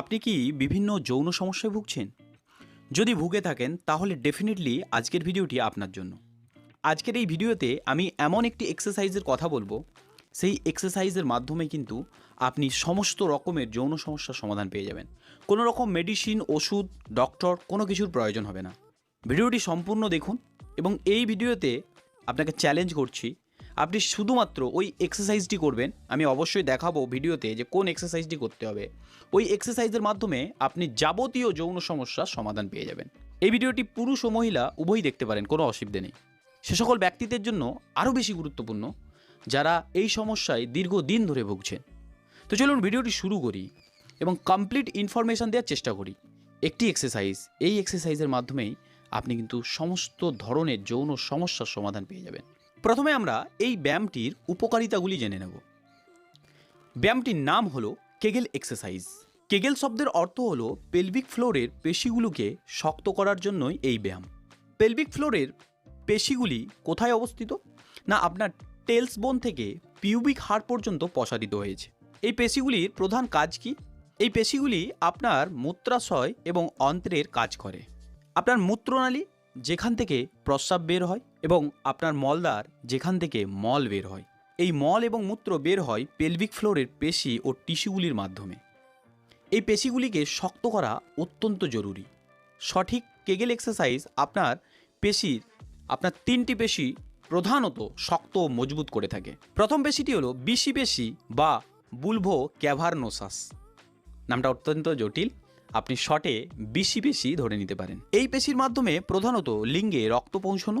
আপনি কি বিভিন্ন যৌন সমস্যায় ভুগছেন? যদি ভুগে থাকেন, তাহলে ডেফিনেটলি আজকের ভিডিওটি আপনার জন্য। আজকের এই ভিডিওতে আমি এমন একটি এক্সারসাইজের কথা বলব। সেই এক্সারসাইজের মাধ্যমে কিন্তু আপনি সমস্ত রকমের যৌন সমস্যার সমাধান পেয়ে যাবেন। কোনো রকম মেডিসিন ওষুধ ডক্টর কোনো কিছুর প্রয়োজন হবে না। ভিডিওটি সম্পূর্ণ দেখুন এবং এই ভিডিওতে আপনাকে চ্যালেঞ্জ করছি আপনি শুধুমাত্র ওই এক্সারসাইজটি করবেন, আমি অবশ্যই দেখাবো ভিডিওতে যে কোন এক্সারসাইজটি করতে হবে। ওই এক্সারসাইজের মাধ্যমে আপনি যাবতীয় যৌন সমস্যার সমাধান পেয়ে যাবেন। এই ভিডিওটি পুরুষ ও মহিলা উভয়ই দেখতে পারেন, কোনো অসুবিধে নেই। সে সকল ব্যক্তিদের জন্য আরও বেশি গুরুত্বপূর্ণ, যারা এই সমস্যায় দীর্ঘদিন ধরে ভুগছেন। তো চলুন ভিডিওটি শুরু করি এবং কমপ্লিট ইনফরমেশান দেওয়ার চেষ্টা করি। একটি এক্সারসাইজ এই এক্সারসাইজের মাধ্যমেই আপনি কিন্তু সমস্ত ধরনের যৌন সমস্যার সমাধান পেয়ে যাবেন। প্রথমে আমরা এই ব্যায়ামটির উপকারিতাগুলি জেনে নেব। ব্যায়ামটির নাম হলো কেগেল এক্সারসাইজ। কেগেল শব্দের অর্থ হলো পেলভিক ফ্লোরের পেশিগুলোকে শক্ত করার জন্যই এই ব্যায়াম। পেলভিক ফ্লোরের পেশিগুলি কোথায় অবস্থিত? না, আপনার টেলস বোন থেকে পিউবিক হাড় পর্যন্ত প্রসারিত হয়েছে। এই পেশিগুলির প্রধান কাজ কি? এই পেশিগুলি আপনার মূত্রাশয় এবং অন্ত্রের কাজ করে। আপনার মূত্রনালী যেখান থেকে প্রস্রাব বের হয় এবং আপনার মলদার যেখান থেকে মল বের হয়। এই মল এবং মূত্র বের হয় পেলভিক ফ্লোরের পেশি ও টিস্যুগুলির মাধ্যমে। এই পেশিগুলিকে শক্ত করা অত্যন্ত জরুরি। সঠিক কেগেল এক্সারসাইজ আপনার পেশির, আপনার তিনটি পেশি প্রধানত শক্ত ও মজবুত করে থাকে। প্রথম পেশিটি হলো বিশি পেশি বা বুলভো ক্যাভারনোসাস। নামটা অত্যন্ত জটিল। আপনি শটে বেশি পেশি ধরে নিতে পারেন। এই পেশির মাধ্যমে প্রধানত লিঙ্গে রক্ত পৌঁছানো,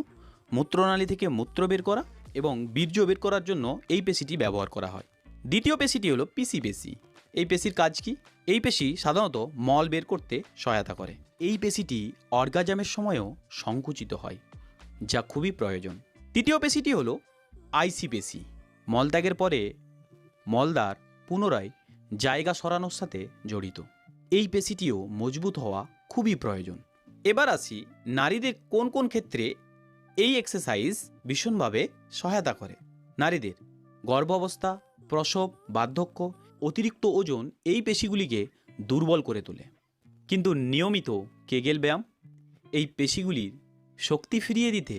মূত্রনালী থেকে মূত্র বের করা এবং বীর্য বের করার জন্য এই পেশিটি ব্যবহার করা হয়। দ্বিতীয় পেশিটি হলো পিসি পেশি। এই পেশির কাজ কি? এই পেশি সাধারণত মল বের করতে সহায়তা করে। এই পেশিটি অর্গাজামের সময়ও সংকুচিত হয়, যা খুবই প্রয়োজন। তৃতীয় পেশিটি হলো আইসি পেশি। মলত্যাগের পরে মলদার পুনরায় জায়গা সরানোর সাথে জড়িত। এই পেশিটিও মজবুত হওয়া খুবই প্রয়োজন। এবার আসি নারীদের কোন কোন ক্ষেত্রে এই এক্সারসাইজ ভীষণভাবে সহায়তা করে। নারীদের গর্ভাবস্থা প্রসব, বার্ধক্য, অতিরিক্ত ওজন এই পেশিগুলিকে দুর্বল করে তোলে। কিন্তু নিয়মিত কেগেল ব্যায়াম এই পেশিগুলির শক্তি ফিরিয়ে দিতে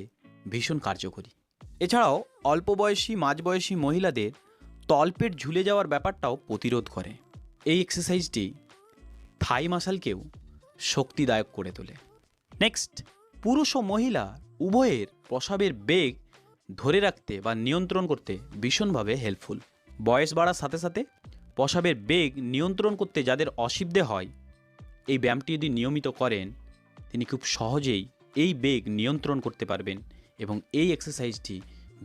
ভীষণ কার্যকরী। এছাড়াও অল্প বয়সী মাঝবয়সী মহিলাদের তলপেট ঝুলে যাওয়ার ব্যাপারটাও প্রতিরোধ করে। এই এক্সারসাইজটি থাই মাসালকেও শক্তিদায়ক করে তোলে। নেক্সট পুরুষ ও মহিলা উভয়ের প্রসাবের বেগ ধরে রাখতে বা নিয়ন্ত্রণ করতে ভীষণভাবে হেল্পফুল বয়স বাড়ার সাথে সাথে প্রসাবের বেগ নিয়ন্ত্রণ করতে যাদের অসুবিধে হয়, এই ব্যায়ামটি যদি নিয়মিত করেন, তিনি খুব সহজেই এই বেগ নিয়ন্ত্রণ করতে পারবেন এবং এই এক্সারসাইজটি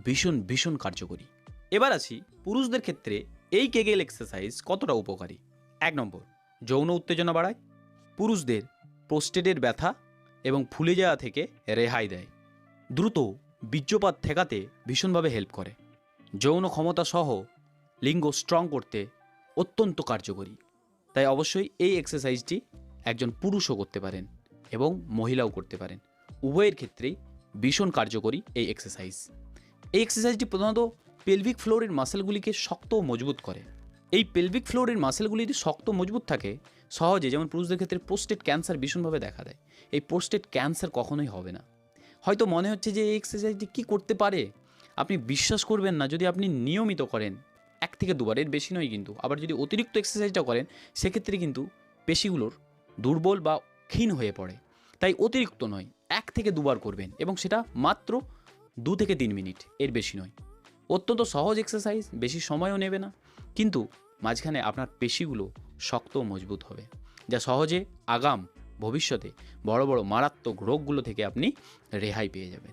ভীষণ ভীষণ কার্যকরী। এবার আসি পুরুষদের ক্ষেত্রে এই কেগেল এক্সারসাইজ কতটা উপকারী? এক নম্বর যৌন উত্তেজনা বাড়ায়, পুরুষদের প্রোস্টেটের ব্যথা এবং ফুলে যাওয়া থেকে রেহাই দেয়। দ্রুত বীর্যপাত ঠেকাতে ভীষণভাবে হেল্প করে। যৌন ক্ষমতা সহ লিঙ্গ স্ট্রং করতে অত্যন্ত কার্যকরী। তাই অবশ্যই এই এক্সারসাইজটি একজন পুরুষও করতে পারেন এবং মহিলাও করতে পারেন। উভয়ের ক্ষেত্রেই ভীষণ কার্যকরী এই এক্সারসাইজ এই এক্সারসাইজটি প্রধানত পেলভিক ফ্লোরের মাসেলগুলিকে শক্ত ও মজবুত করে। এই পেলভিক ফ্লোরের মাসেলগুলি যদি শক্ত, মজবুত থাকে, সহজে যেমন পুরুষদের ক্ষেত্রে পোস্টেড ক্যান্সার ভীষণভাবে দেখা দেয়। এই পোস্টেড ক্যান্সার কখনোই হবে না। হয়তো মনে হচ্ছে যে এই এক্সারসাইজটি কী করতে পারে? আপনি বিশ্বাস করবেন না, যদি আপনি নিয়মিত করেন, এক থেকে দুবার এর বেশি নয় কিন্তু, আবার যদি অতিরিক্ত এক্সারসাইজটা করেন, সেক্ষেত্রে কিন্তু পেশিগুলোর দুর্বল বা ক্ষীণ হয়ে পড়ে। তাই অতিরিক্ত নয়, এক থেকে দুবার করবেন এবং সেটা মাত্র দু থেকে তিন মিনিট, এর বেশি নয়। অত্যন্ত সহজ এক্সারসাইজ বেশি সময়ও নেবে না। কিন্তু মাঝখানে আপনার পেশিগুলো শক্ত মজবুত হবে, যা সহজে আগাম ভবিষ্যতে বড় বড় মারাত্মক রোগগুলো থেকে আপনি রেহাই পেয়ে যাবেন।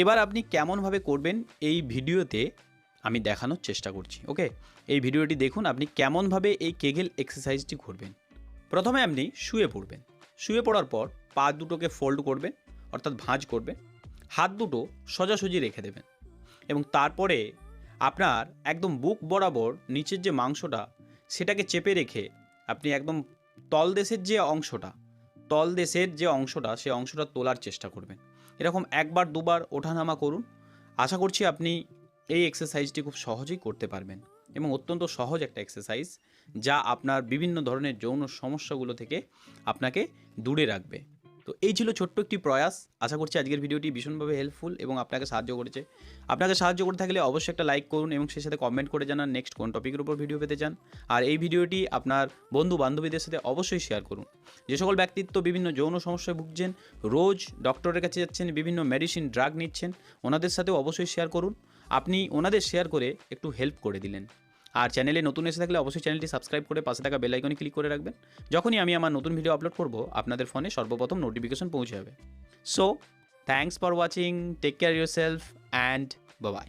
এবার আপনি কেমনভাবে করবেন এই ভিডিওতে আমি দেখানোর চেষ্টা করছি, ওকে? এই ভিডিওটি দেখুন, আপনি কেমনভাবে এই কেগেল এক্সারসাইজটি করবেন। প্রথমে আপনি শুয়ে পড়বেন। শুয়ে পড়ার পর পা দুটোকে ফোল্ড করবেন, অর্থাৎ ভাঁজ করবেন। হাত দুটো সোজাসুজি রেখে দেবেন এবং তারপরে আপনার একদম বুক বরাবর নিচের যে মাংসটা, সেটাকে চেপে রেখে আপনি একদম তলদেশের যে অংশটা তলদেশের যে অংশটা সেই অংশটা তোলার চেষ্টা করবেন। এরকম একবার, দুবার ওঠানামা করুন। আশা করছি আপনি এই এক্সারসাইজটি খুব সহজেই করতে পারবেন এবং অত্যন্ত সহজ একটা এক্সারসাইজ যা আপনার বিভিন্ন ধরনের যৌন সমস্যাগুলো থেকে আপনাকে দূরে রাখবে। তো এই ছিল ছোট্ট একটি প্রয়াস। আশা করছি আজকের ভিডিওটি ভীষণভাবে হেল্পফুল এবং আপনাকে সাহায্য করেছে। আপনাকে সাহায্য করে থাকলে অবশ্যই একটা লাইক করুন এবং সেই সাথে কমেন্ট করে জানান নেক্সট কোন টপিকের উপর ভিডিও পেতে চান। আর এই ভিডিওটি আপনার বন্ধু বান্ধবীদের সাথে অবশ্যই শেয়ার করুন। যে সকল ব্যক্তিত্ব বিভিন্ন যৌন সমস্যায় ভুগছেন, রোজ ডক্টরের কাছে যাচ্ছেন, বিভিন্ন মেডিসিন ড্রাগ নিচ্ছেন, ওনাদের সাথেও অবশ্যই শেয়ার করুন। আপনি ওনাদের শেয়ার করে একটু হেল্প করে দিলেন। আর চ্যানেলে নতুন এসে থাকলে অবশ্যই চ্যানেলটি সাবস্ক্রাইব করে পাশে থাকা বেল আইকনে ক্লিক করে রাখবেন। যখনই আমি আমার নতুন ভিডিও আপলোড করব, আপনাদের ফোনে সর্বপ্রথম নোটিফিকেশন পৌঁছে যাবে so thanks for watching take care yourself and bye